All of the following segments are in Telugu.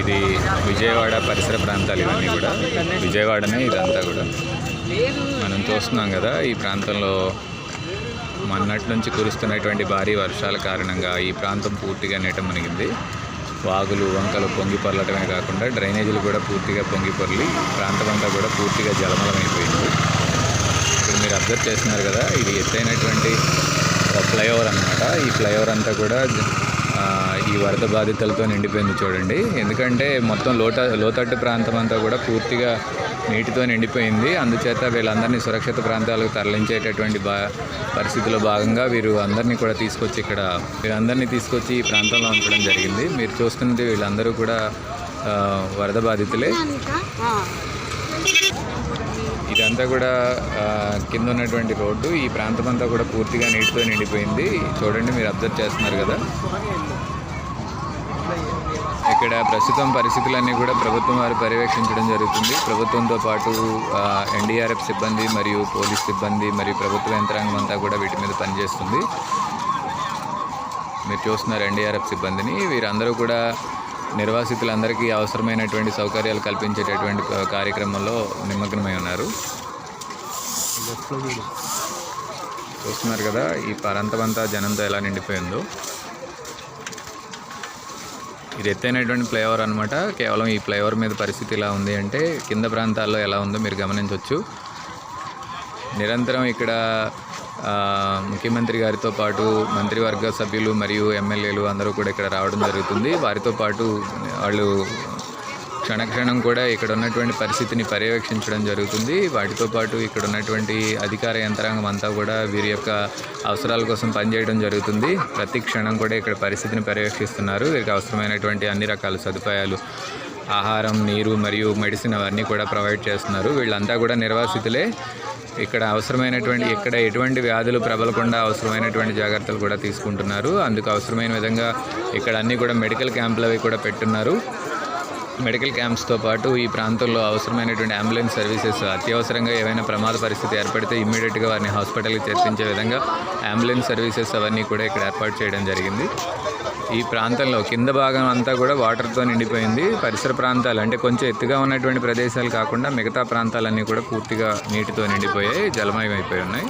ఇది విజయవాడ పరిసర ప్రాంతాలు ఇవన్నీ కూడా. విజయవాడనే ఇదంతా కూడా. మనం చూస్తున్నాం కదా ఈ ప్రాంతంలో మొన్నటి నుంచి కురుస్తున్నటువంటి భారీ వర్షాల కారణంగా ఈ ప్రాంతం పూర్తిగా నీట మునిగింది. వాగులు వంకలు పొంగి పొరలటమే కాకుండా డ్రైనేజీలు కూడా పూర్తిగా పొంగి పొరలి ప్రాంతం అంతా కూడా పూర్తిగా జలమలమైపోయింది. ఇప్పుడు మీరు అబ్జర్వ్ చేస్తున్నారు కదా ఇది ఎత్తైనటువంటి ఫ్లైఓవర్ అన్నమాట. ఈ ఫ్లైఓవర్ అంతా కూడా ఈ వరద బాధితులతో నిండిపోయింది చూడండి. ఎందుకంటే మొత్తం లోట లోతట్టు ప్రాంతం అంతా కూడా పూర్తిగా నీటితో నిండిపోయింది. అందుచేత వీళ్ళందరినీ సురక్షిత ప్రాంతాలకు తరలించేటటువంటి బా పరిస్థితిలో భాగంగా వీరు అందరినీ కూడా తీసుకొచ్చి ఇక్కడ వీరందరినీ తీసుకొచ్చి ఈ ప్రాంతంలో ఉంచడం జరిగింది. మీరు చూస్తున్నది వీళ్ళందరూ కూడా వరద బాధితులే. ఇదంతా కూడా కింద ఉన్నటువంటి రోడ్డు. ఈ ప్రాంతం అంతా కూడా పూర్తిగా నీటితో నిండిపోయింది. చూడండి మీరు అబ్జర్వ్ చేస్తున్నారు కదా. ఇక్కడ ప్రస్తుతం పరిస్థితులన్నీ కూడా ప్రభుత్వం వారు పర్యవేక్షించడం జరుగుతుంది. ప్రభుత్వంతో పాటు ఎన్డీఆర్ఎఫ్ సిబ్బంది మరియు పోలీస్ సిబ్బంది మరియు ప్రభుత్వ యంత్రాంగం అంతా కూడా వీటి మీద పనిచేస్తుంది. మీరు చూస్తున్నారు ఎన్డీఆర్ఎఫ్ సిబ్బందిని. వీరందరూ కూడా నిర్వాసితులందరికీ అవసరమైనటువంటి సౌకర్యాలు కల్పించేటటువంటి కార్యక్రమంలో నిమగ్నమై ఉన్నారు. చూస్తున్నారు కదా ఈ ప్రాంతమంతా జనంతో ఎలా నిండిపోయిందో. ఇది ఎత్తైనటువంటి ఫ్లైఓవర్ అనమాట కేవలం ఈ ఫ్లైఓవర్ మీద పరిస్థితి ఎలా ఉంది అంటే కింద ప్రాంతాల్లో ఎలా ఉందో మీరు గమనించవచ్చు నిరంతరం ఇక్కడ ముఖ్యమంత్రి గారితో పాటు మంత్రివర్గ సభ్యులు మరియు ఎమ్మెల్యేలు అందరూ కూడా ఇక్కడ రావడం జరుగుతుంది. వారితో పాటు వాళ్ళు క్షణక్షణం కూడా ఇక్కడ ఉన్నటువంటి పరిస్థితిని పర్యవేక్షించడం జరుగుతుంది. వాటితో పాటు ఇక్కడ ఉన్నటువంటి అధికార యంత్రాంగం అంతా కూడా వీరి యొక్క అవసరాల కోసం పనిచేయడం జరుగుతుంది. ప్రతి క్షణం కూడా ఇక్కడ పరిస్థితిని పర్యవేక్షిస్తున్నారు. వీరికి అవసరమైనటువంటి అన్ని రకాల సదుపాయాలు ఆహారం నీరు మరియు మెడిసిన్ అవన్నీ కూడా ప్రొవైడ్ చేస్తున్నారు. వీళ్ళంతా కూడా నిర్వాసితులే. ఇక్కడ అవసరమైనటువంటి ఇక్కడ ఎటువంటి వ్యాధులు ప్రబలకుండా అవసరమైనటువంటి జాగ్రత్తలు కూడా తీసుకుంటున్నారు. అందుకు అవసరమైన విధంగా ఇక్కడ అన్నీ కూడా మెడికల్ క్యాంపులు అవి కూడా పెట్టున్నారు. మెడికల్ క్యాంప్స్తో పాటు ఈ ప్రాంతంలో అవసరమైనటువంటి అంబులెన్స్ సర్వీసెస్ అత్యవసరంగా ఏవైనా ప్రమాద పరిస్థితి ఏర్పడితే ఇమ్మీడియట్గా వారిని హాస్పిటల్కి చేర్పించే విధంగా అంబులెన్స్ సర్వీసెస్ అవన్నీ కూడా ఇక్కడ ఏర్పాటు చేయడం జరిగింది. ఈ ప్రాంతంలో కింద భాగం అంతా కూడా వాటర్తో నిండిపోయింది. పరిసర ప్రాంతాలు అంటే కొంచెం ఎత్తుగా ఉన్నటువంటి ప్రదేశాలు కాకుండా మిగతా ప్రాంతాలన్నీ కూడా పూర్తిగా నీటితో నిండిపోయాయి జలమయం అయిపోయి ఉన్నాయి.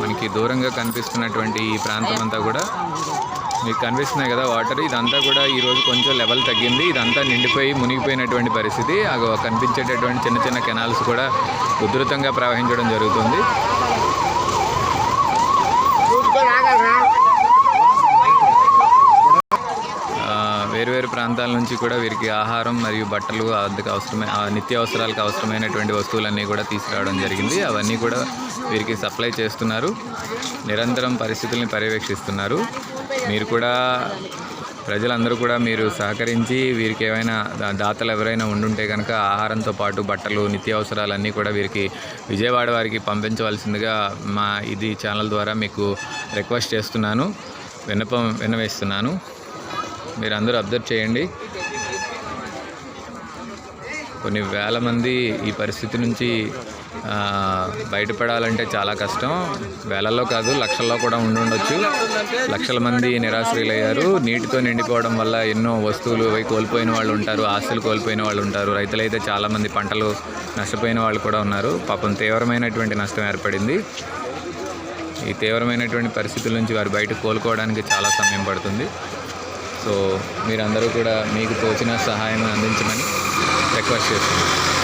మనకి దూరంగా కనిపిస్తున్నటువంటి ఈ ప్రాంతం అంతా కూడా మీకు కనిపిస్తున్నాయి కదా వాటర్. ఇదంతా కూడా ఈరోజు కొంచెం లెవెల్ తగ్గింది. ఇదంతా నిండిపోయి మునిగిపోయినటువంటి పరిస్థితి. అగో కనిపించేటటువంటి చిన్న చిన్న కెనాల్స్ కూడా ఉధృతంగా ప్రవహించడం జరుగుతుంది. వేరువేరు ప్రాంతాల నుంచి కూడా వీరికి ఆహారం మరియు బట్టలు అందుకు అవసరమైన ఆ నిత్యావసరాలకు అవసరమైనటువంటి వస్తువులన్నీ కూడా తీసుకురావడం జరిగింది. అవన్నీ కూడా వీరికి సప్లై చేస్తున్నారు. నిరంతరం పరిస్థితుల్ని పర్యవేక్షిస్తున్నారు. మీరు కూడా ప్రజలందరూ కూడా మీరు సహకరించి వీరికి ఏమైనా దాతలు ఎవరైనా ఉండుంటే కనుక ఆహారంతో పాటు బట్టలు నిత్యావసరాలన్నీ కూడా వీరికి విజయవాడ వారికి పంపించవలసిందిగా మా ఇది ఛానల్ ద్వారా మీకు రిక్వెస్ట్ చేస్తున్నాను. విన్నపం విన్నవేస్తున్నాను. మీరు అందరూ అబ్జర్వ్ చేయండి. కొన్ని వేల మంది ఈ పరిస్థితి నుంచి బయటపడాలంటే చాలా కష్టం. వేలల్లో కాదు లక్షల్లో కూడా ఉండుండొచ్చు లక్షల మంది నిరాశ్రయులయ్యారు. నీటితో నిండిపోవడం వల్ల ఎన్నో వస్తువులు అవి కోల్పోయిన వాళ్ళు ఉంటారు ఆస్తులు కోల్పోయిన వాళ్ళు ఉంటారు. రైతులైతే చాలామంది పంటలు నష్టపోయిన వాళ్ళు కూడా ఉన్నారు. పాపం తీవ్రమైనటువంటి నష్టం ఏర్పడింది. ఈ తీవ్రమైనటువంటి పరిస్థితుల నుంచి వారు బయట కోలుకోవడానికి చాలా సమయం పడుతుంది. సో మీరందరూ కూడా మీకు తోచిన సహాయం అందించమని రిక్వెస్ట్ చేస్తున్నాను